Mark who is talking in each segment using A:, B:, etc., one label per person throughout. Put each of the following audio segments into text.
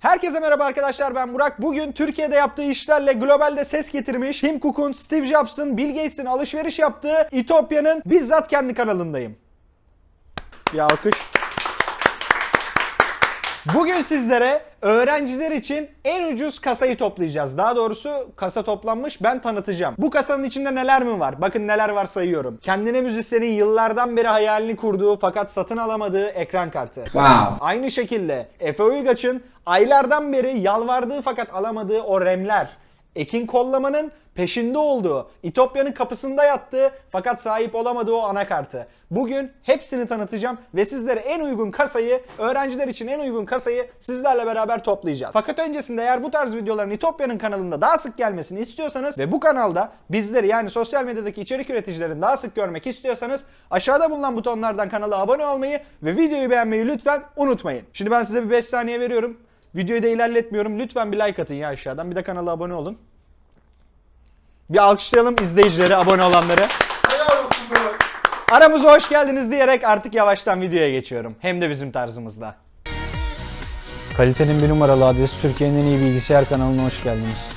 A: Herkese merhaba arkadaşlar ben Burak. Bugün Türkiye'de yaptığı işlerle globalde ses getirmiş Tim Cook'un, Steve Jobs'ın, Bill Gates'in alışveriş yaptığı İtopya'nın bizzat kendi kanalındayım. Bir alkış. Bugün sizlere öğrenciler için en ucuz kasayı toplayacağız. Daha doğrusu kasa toplanmış ben tanıtacağım. Bu kasanın içinde neler mi var? Bakın neler var sayıyorum. Kendine müzisyenin yıllardan beri hayalini kurduğu fakat satın alamadığı ekran kartı.
B: Wow.
A: Aynı şekilde Efe Uygaç'ın aylardan beri yalvardığı fakat alamadığı o remler. Ekin Kollaman'ın peşinde olduğu, İtopya'nın kapısında yattığı fakat sahip olamadığı o anakartı. Bugün hepsini tanıtacağım ve sizlere en uygun kasayı, öğrenciler için en uygun kasayı sizlerle beraber toplayacağız. Fakat öncesinde eğer bu tarz videoların İtopya'nın kanalında daha sık gelmesini istiyorsanız ve bu kanalda bizleri yani sosyal medyadaki içerik üreticilerini daha sık görmek istiyorsanız aşağıda bulunan butonlardan kanala abone olmayı ve videoyu beğenmeyi lütfen unutmayın. Şimdi ben size bir 5 saniye veriyorum. Videoyu da ilerletmiyorum. Lütfen bir like atın ya aşağıdan. Bir de kanala abone olun. Bir alkışlayalım izleyicileri, abone olanları.
B: Helal olsun be.
A: Aramıza hoş geldiniz diyerek artık yavaştan videoya geçiyorum. Hem de bizim tarzımızda.
C: Kalitenin bir numaralı adresi Türkiye'nin en iyi bilgisayar kanalına hoş geldiniz.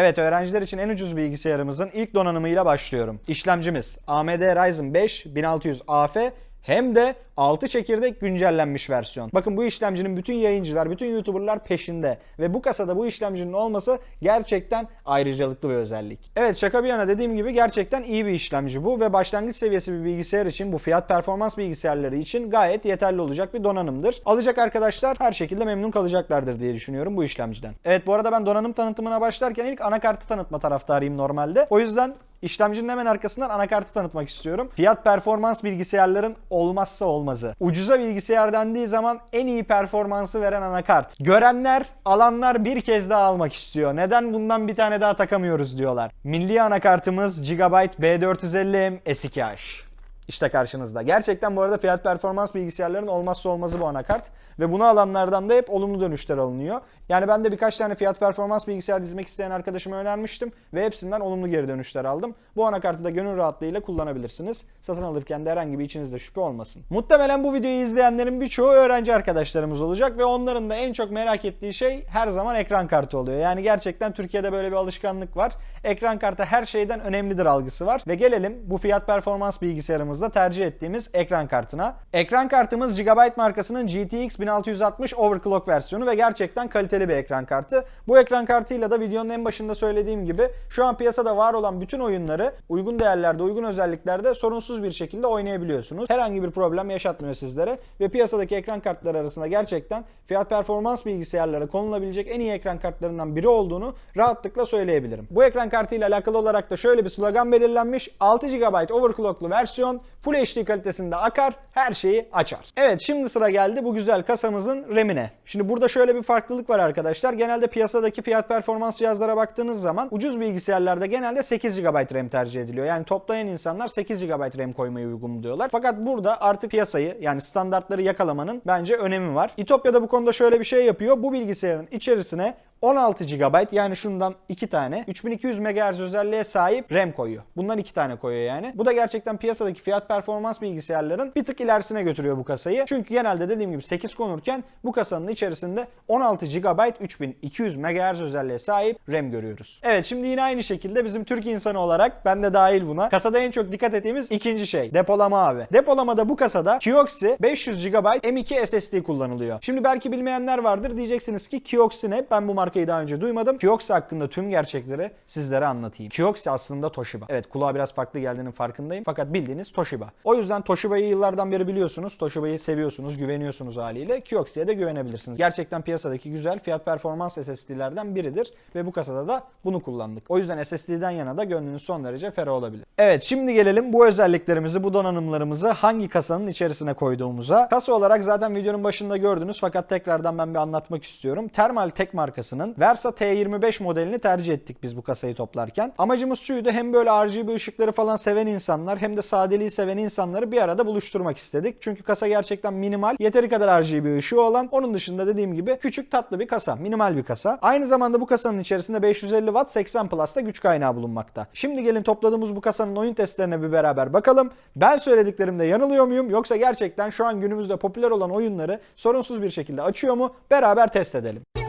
A: Evet öğrenciler için en ucuz bilgisayarımızın ilk donanımıyla başlıyorum. İşlemcimiz AMD Ryzen 5 1600 AF hem de 6 çekirdek güncellenmiş versiyon. Bakın bu işlemcinin bütün yayıncılar, bütün YouTuber'lar peşinde ve bu kasada bu işlemcinin olması gerçekten ayrıcalıklı bir özellik. Evet şaka bir yana dediğim gibi gerçekten iyi bir işlemci bu ve başlangıç seviyesi bir bilgisayar için bu fiyat performans bilgisayarları için gayet yeterli olacak bir donanımdır. Alacak arkadaşlar her şekilde memnun kalacaklardır diye düşünüyorum bu işlemciden. Evet bu arada ben donanım tanıtımına başlarken ilk anakartı tanıtma taraftarıyım normalde. O yüzden İşlemcinin hemen arkasından anakartı tanıtmak istiyorum. Fiyat performans bilgisayarların olmazsa olmazı. Ucuza bilgisayar dendiği zaman en iyi performansı veren anakart. Görenler, alanlar bir kez daha almak istiyor. Neden bundan bir tane daha takamıyoruz diyorlar. Milli anakartımız Gigabyte B450M S2H. İşte karşınızda. Gerçekten bu arada fiyat performans bilgisayarların olmazsa olmazı bu anakart. Ve bunu alanlardan da hep olumlu dönüşler alınıyor. Yani ben de birkaç tane fiyat performans bilgisayar dizmek isteyen arkadaşıma önermiştim. Ve hepsinden olumlu geri dönüşler aldım. Bu anakartı da gönül rahatlığıyla kullanabilirsiniz. Satın alırken de herhangi bir içinizde şüphe olmasın. Muhtemelen bu videoyu izleyenlerin birçoğu öğrenci arkadaşlarımız olacak. Ve onların da en çok merak ettiği şey her zaman ekran kartı oluyor. Yani gerçekten Türkiye'de böyle bir alışkanlık var. Ekran kartı her şeyden önemlidir algısı var. Ve gelelim bu fiyat performans bilgisayarımızda tercih ettiğimiz ekran kartına. Ekran kartımız Gigabyte markasının GTX 1660 overclock versiyonu ve gerçekten kaliteli bir ekran kartı. Bu ekran kartıyla da videonun en başında söylediğim gibi şu an piyasada var olan bütün oyunları uygun değerlerde, uygun özelliklerde sorunsuz bir şekilde oynayabiliyorsunuz. Herhangi bir problem yaşatmıyor sizlere ve piyasadaki ekran kartları arasında gerçekten fiyat performans bilgisayarlara konulabilecek en iyi ekran kartlarından biri olduğunu rahatlıkla söyleyebilirim. Bu ekran kartıyla alakalı olarak da şöyle bir slogan belirlenmiş. 6 GB overclocklu versiyon Full HD kalitesinde akar, her şeyi açar. Evet şimdi sıra geldi bu güzel kasamızın RAM'ine. Şimdi burada şöyle bir farklılık var arkadaşlar. Genelde piyasadaki fiyat performans cihazlara baktığınız zaman ucuz bilgisayarlarda genelde 8 GB RAM tercih ediliyor. Yani toplayan insanlar 8 GB RAM koymayı uygun buluyorlar. Fakat burada artık piyasayı yani standartları yakalamanın bence önemi var. İtopya'da bu konuda şöyle bir şey yapıyor. Bu bilgisayarın içerisine 16 GB yani şundan 2 tane 3200 MHz özelliğe sahip RAM koyuyor. Bundan 2 tane koyuyor yani. Bu da gerçekten piyasadaki fiyat performans bilgisayarların bir tık ilerisine götürüyor bu kasayı. Çünkü genelde dediğim gibi 8 konurken bu kasanın içerisinde 16 GB 3200 MHz özelliğe sahip RAM görüyoruz. Evet şimdi yine aynı şekilde bizim Türk insanı olarak ben de dahil buna. Kasada en çok dikkat ettiğimiz ikinci şey depolama abi. Depolamada bu kasada Kioxi 500 GB M2 SSD kullanılıyor. Şimdi belki bilmeyenler vardır diyeceksiniz ki Kioxi ne? Ben bu markayı daha önce duymadım. Kioxi hakkında tüm gerçekleri sizlere anlatayım. Kioxi aslında Toshiba. Evet kulağa biraz farklı geldiğinin farkındayım. Fakat bildiğiniz Toshiba. O yüzden Toshiba'yı yıllardan beri biliyorsunuz. Toshiba'yı seviyorsunuz, güveniyorsunuz haliyle. Kioxi'ye de güvenebilirsiniz. Gerçekten piyasadaki güzel fiyat performans SSD'lerden biridir. Ve bu kasada da bunu kullandık. O yüzden SSD'den yana da gönlünüz son derece ferah olabilir. Evet şimdi gelelim bu özelliklerimizi, bu donanımlarımızı hangi kasanın içerisine koyduğumuza. Kasa olarak zaten videonun başında gördünüz fakat tekrardan ben bir anlatmak istiyorum. Thermaltake markasının formatının Versa T25 modelini tercih ettik biz bu kasayı toplarken. Amacımız şuydu hem böyle RGB ışıkları falan seven insanlar hem de sadeliği seven insanları bir arada buluşturmak istedik. Çünkü kasa gerçekten minimal, yeteri kadar RGB ışığı olan, onun dışında dediğim gibi küçük tatlı bir kasa, minimal bir kasa. Aynı zamanda bu kasanın içerisinde 550 Watt 80 Plus'ta güç kaynağı bulunmakta. Şimdi gelin topladığımız bu kasanın oyun testlerine bir beraber bakalım. Ben söylediklerimde yanılıyor muyum yoksa gerçekten şu an günümüzde popüler olan oyunları sorunsuz bir şekilde açıyor mu? Beraber test edelim.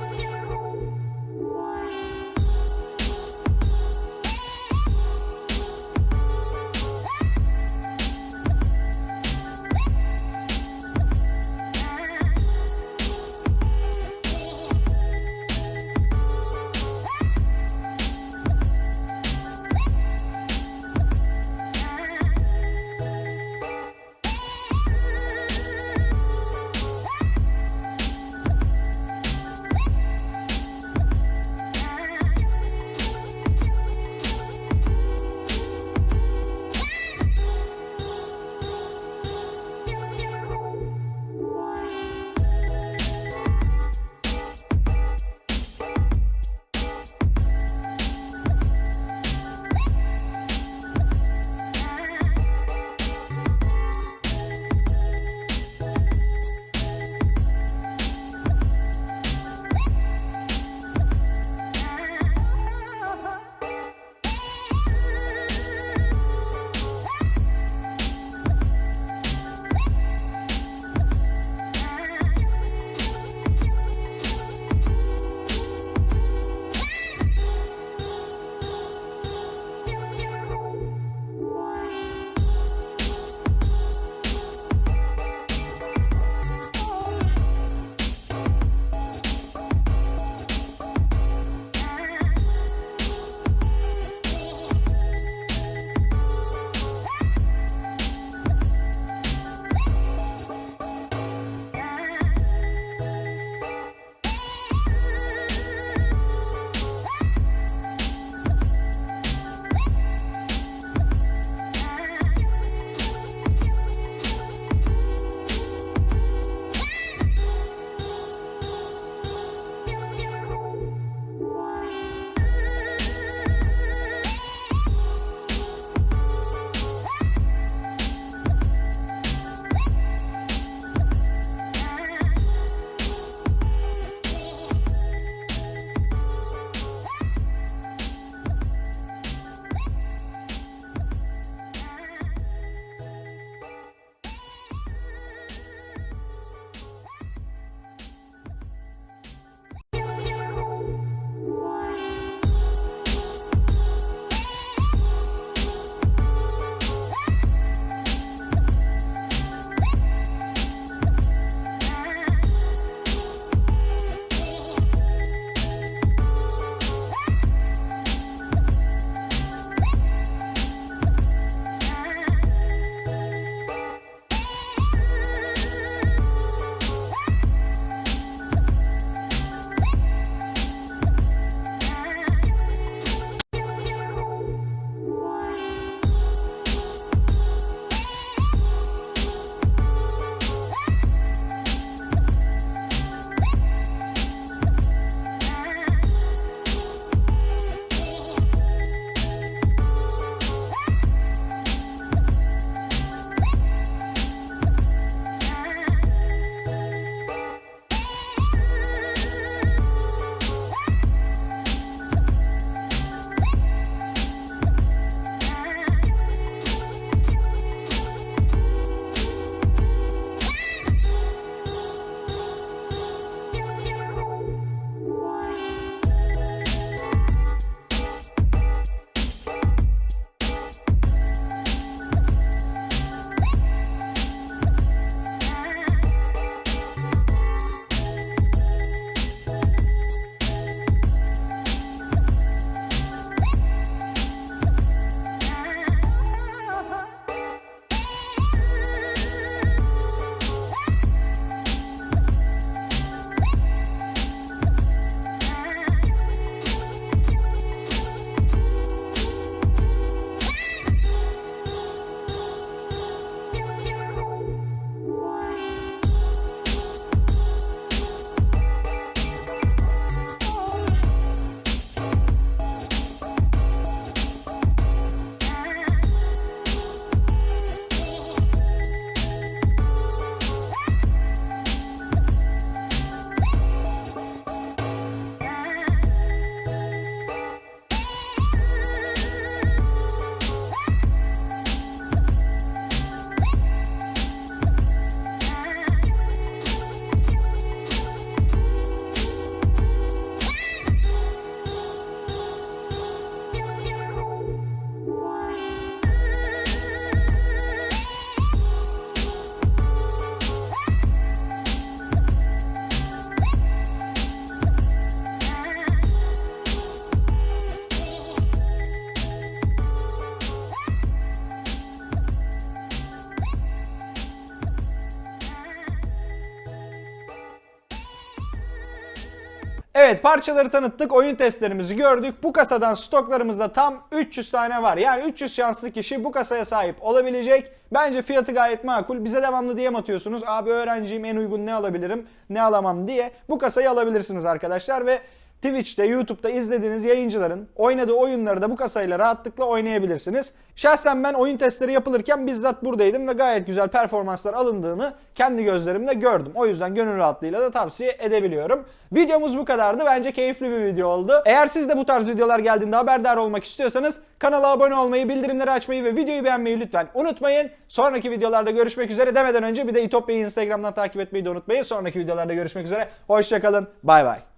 A: Evet parçaları tanıttık, oyun testlerimizi gördük. Bu kasadan stoklarımızda tam 300 tane var. Yani 300 şanslı kişi bu kasaya sahip olabilecek. Bence fiyatı gayet makul. Bize devamlı DM atıyorsunuz. Abi öğrenciyim en uygun ne alabilirim, ne alamam diye. Bu kasayı alabilirsiniz arkadaşlar ve Twitch'te, YouTube'da izlediğiniz yayıncıların oynadığı oyunları da bu kasayla rahatlıkla oynayabilirsiniz. Şahsen ben oyun testleri yapılırken bizzat buradaydım ve gayet güzel performanslar alındığını kendi gözlerimle gördüm. O yüzden gönül rahatlığıyla da tavsiye edebiliyorum. Videomuz bu kadardı. Bence keyifli bir video oldu. Eğer siz de bu tarz videolar geldiğinde haberdar olmak istiyorsanız kanala abone olmayı, bildirimleri açmayı ve videoyu beğenmeyi lütfen unutmayın. Sonraki videolarda görüşmek üzere demeden önce bir de İtopya'yı Instagram'dan takip etmeyi de unutmayın. Sonraki videolarda görüşmek üzere. Hoşçakalın. Bay bay.